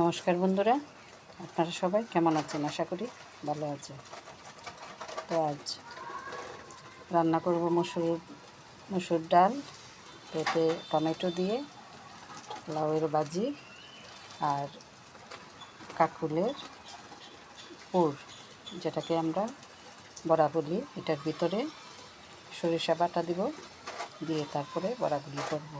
নমস্কার বন্ধুরা, আপনারা সবাই কেমন আছেন? আশা করি ভালো আছেন। তো আজ রান্না করব মসুর মসুর ডাল এতে টমেটো দিয়ে, লাউয়ের ভাজি আর কাকুলের পুর, যেটাকে আমরা বড়া বলি। এটার ভিতরে সরিষা বাটা দিব, দিয়ে তারপরে বড়াগুলি করব।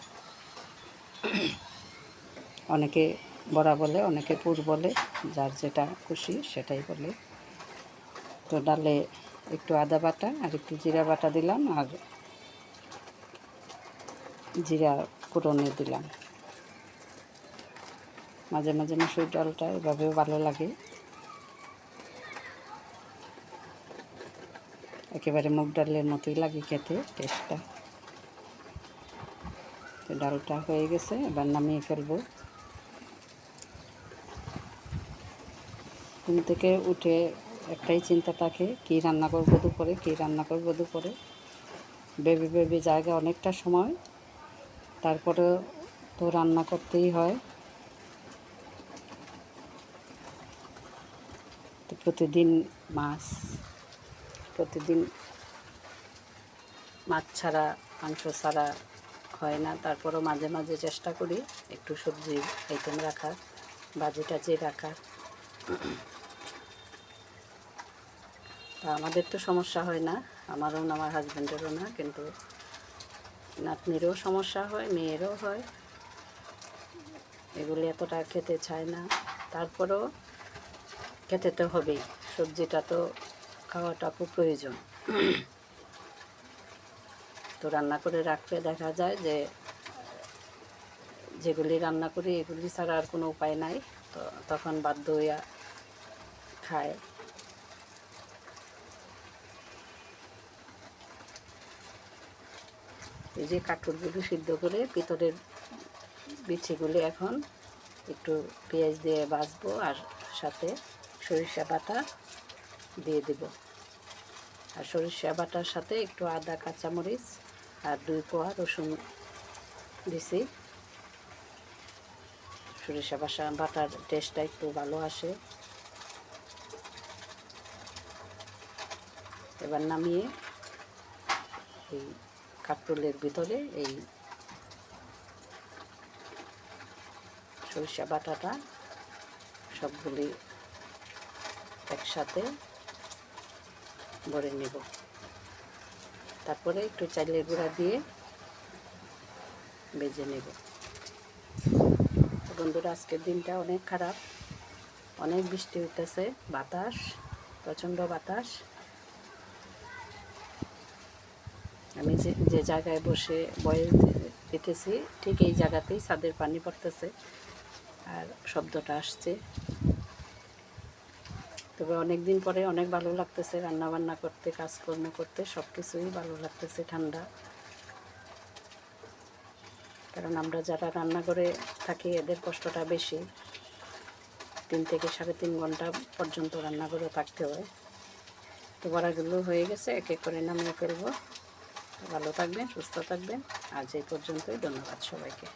অনেকে বড়া বলে, অনেকে পুর বলে, যার যেটা খুশি সেটাই বলে। তো ডালে একটু আদা বাটা আর একটু জিরা বাটা দিলাম আর জিরা কুড়নে দিলাম। মাঝে মাঝে মুসুর ডালটা এভাবেও ভালো লাগে। একেবারে মুগ ডালের মতোই লাগে খেতে টেস্টটা তো ডালটা হয়ে গেছে, এবার নামিয়ে ফেলব। ঘুম থেকে উঠে একটাই চিন্তা থাকে, কী রান্না করব দুপুরে, কী রান্না করব দুপুরে। বেবি বেবি জায়গা অনেকটা সময় তারপরে তো রান্না করতেই হয়। তো প্রতিদিন মাছ প্রতিদিন মাছ ছাড়া, মাংস ছাড়া হয় না। তারপরও মাঝে মাঝে চেষ্টা করি একটু সবজি আইটেম রাখার বাজি টাজি রাখার। আমাদের তো সমস্যা হয় না। আমারও না, আমার হাজব্যান্ডেরও না, কিন্তু নাতনিরও সমস্যা হয়, মেয়েরও হয়। এগুলি এতটা খেতে চায় না। তারপরেও খেতে তো হবেই। সবজিটা তো খাওয়াটা খুব প্রয়োজন। তো রান্না করে রাখলে দেখা যায় যে যেগুলি রান্না করি, এগুলি ছাড়া আর কোনো উপায় নাই। তো তখন বাধ্য হইয়া খায় এই যে কাঠুরগুলো সিদ্ধ করে ভিতরের বিচিগুলি এখন একটু পেঁয়াজ দিয়ে ভাজবো আর সাথে সরিষা বাটা দিয়ে দেব। আর সরিষা বাটার সাথে একটু আদা, কাঁচামরিচ আর দুই কোয়া রসুন দিছি। সরিষা বাসা বাটার টেস্টটা একটু ভালো আসে। এবার নামিয়ে এই কাকরুলের ভিতরে এই সরিষা বাটাটা সবগুলি একসাথে ভরে নেব। তারপরে একটু চালের গুঁড়া দিয়ে বেজে নেব। বন্ধুরা, আজকের দিনটা অনেক খারাপ। অনেক বৃষ্টি হইতেছে, বাতাস, প্রচণ্ড বাতাস। আমি যে যে জায়গায় বসে বয়স দিতেছি, ঠিক এই জায়গাতেই ছাদের পানি পড়তেছে, আর শব্দটা আসছে। তবে অনেক দিন পরে অনেক ভালো লাগতেছে রান্না বান্না করতে, কাজকর্ম করতে সব কিছুই ভালো লাগতেছে, ঠান্ডা। কারণ আমরা যারা রান্না করে থাকি, এদের কষ্টটা বেশি। তিন থেকে সাড়ে তিন ঘণ্টা পর্যন্ত রান্না করে থাকতে হয়। তো বড়াগুলো হয়ে গেছে, এক এক করে নামিয়ে ফেলব। ভালো থাকবেন, সুস্থ থাকবেন। আজ এই পর্যন্তই, ধন্যবাদ সবাইকে।